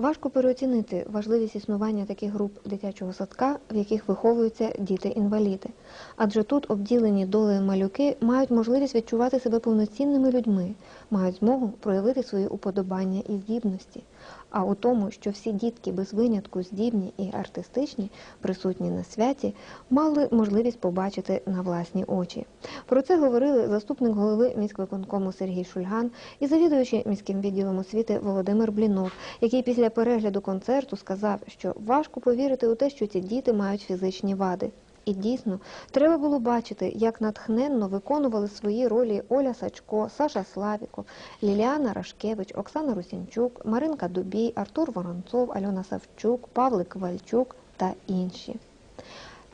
Важко переоцінити важливість існування таких груп дитячого садка, в яких виховуються діти-інваліди. Адже тут обділені долею малюки мають можливість відчувати себе повноцінними людьми, мають змогу проявити свої уподобання і здібності. А у тому, що всі дітки без винятку здібні і артистичні, присутні на святі, мали можливість побачити на власні очі. Про це говорили заступник голови міськвиконкому Сергій Шульган і завідуючий міським відділом освіти Володимир Блінов, який після перегляду концерту сказав, що важко повірити у те, що ці діти мають фізичні вади. І дійсно, треба було бачити, як натхненно виконували свої ролі Оля Сачко, Саша Славіков, Ліліана Рашкевич, Оксана Русінчук, Маринка Дубій, Артур Воронцов, Альона Савчук, Павлик Вальчук та інші.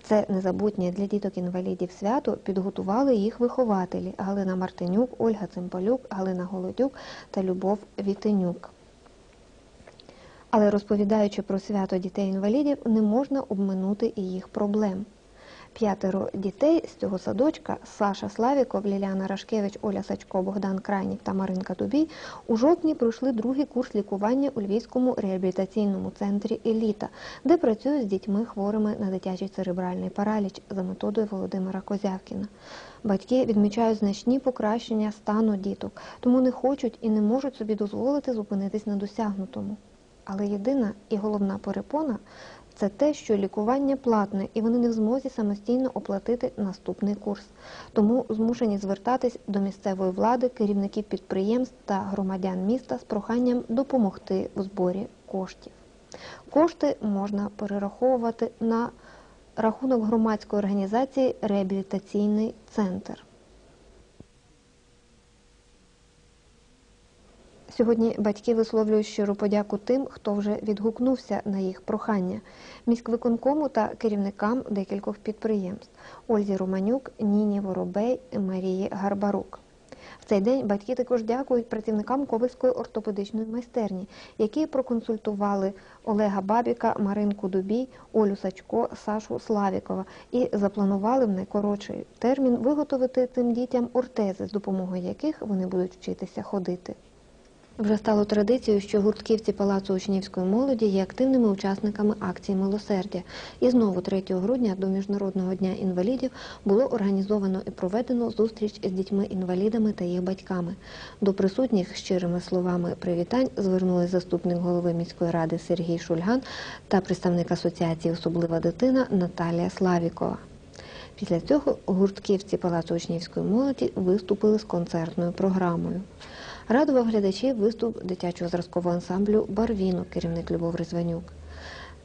Це незабутнє для діток-інвалідів свято підготували їх вихователі Галина Мартинюк, Ольга Цимбалюк, Галина Голодюк та Любов Вітенюк. Але розповідаючи про свято дітей-інвалідів, не можна обминути і їх проблем. П'ятеро дітей з цього садочка Саша Славіков, Ліляна Рашкевич, Оля Сачко, Богдан Крайнік та Маринка Дубій у жовтні пройшли другий курс лікування у Львівському реабілітаційному центрі Еліта, де працюють з дітьми хворими на дитячий церебральний параліч за методою Володимира Козявкіна. Батьки відмічають значні покращення стану діток, тому не хочуть і не можуть собі дозволити зупинитись на досягнутому. Але єдина і головна перепона це те, що лікування платне, і вони не в змозі самостійно оплатити наступний курс. Тому змушені звертатись до місцевої влади, керівників підприємств та громадян міста з проханням допомогти у зборі коштів. Кошти можна перераховувати на рахунок громадської організації Реабілітаційний центр. Сьогодні батьки висловлюють щиру подяку тим, хто вже відгукнувся на їх прохання міськвиконкому та керівникам декількох підприємств Ользі Романюк, Ніні Воробей, Марії Гарбарук. В цей день батьки також дякують працівникам Ковальської ортопедичної майстерні, які проконсультували Олега Бабіка, Маринку Дубій, Олю Сачко, Сашу Славікова і запланували в найкоротший термін виготовити цим дітям ортези, з допомогою яких вони будуть вчитися ходити. Вже стало традицією, що гуртківці Палацу учнівської молоді є активними учасниками акції милосердя. І знову 3 грудня до Міжнародного дня інвалідів було організовано і проведено зустріч з дітьми-інвалідами та їх батьками. До присутніх щирими словами привітань звернулись заступник голови міської ради Сергій Шульган та представник асоціації Особлива дитина Наталія Славікова. Після цього гуртківці Палацу учнівської молоді виступили з концертною програмою. Радував глядачів виступ дитячого зразкового ансамблю Барвінок, керівник Любов Резванюк.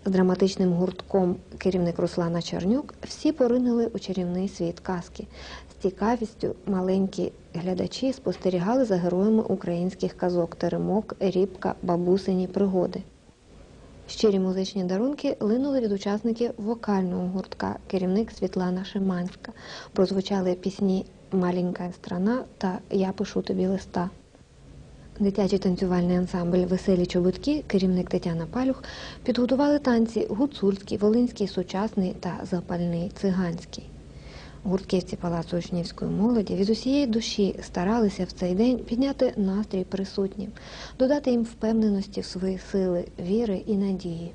З драматичним гуртком керівник Руслана Чернюк всі поринули у чарівний світ казки. З цікавістю маленькі глядачі спостерігали за героями українських казок Теремок, Рібка, Бабусині пригоди. Щирі музичні дарунки линули від учасників вокального гуртка, керівник Світлана Шиманська. Прозвучали пісні Маленька страна та Я пишу тобі листа. Дитячий танцювальний ансамбль Веселі чоботки, керівник Тетяна Палюх, підготували танці гуцульський, волинський, сучасний та запальний циганський. Гуртківці Палацу учнівської молоді від усієї душі старалися в цей день підняти настрій присутнім, додати їм впевненості в свої сили, віри і надії.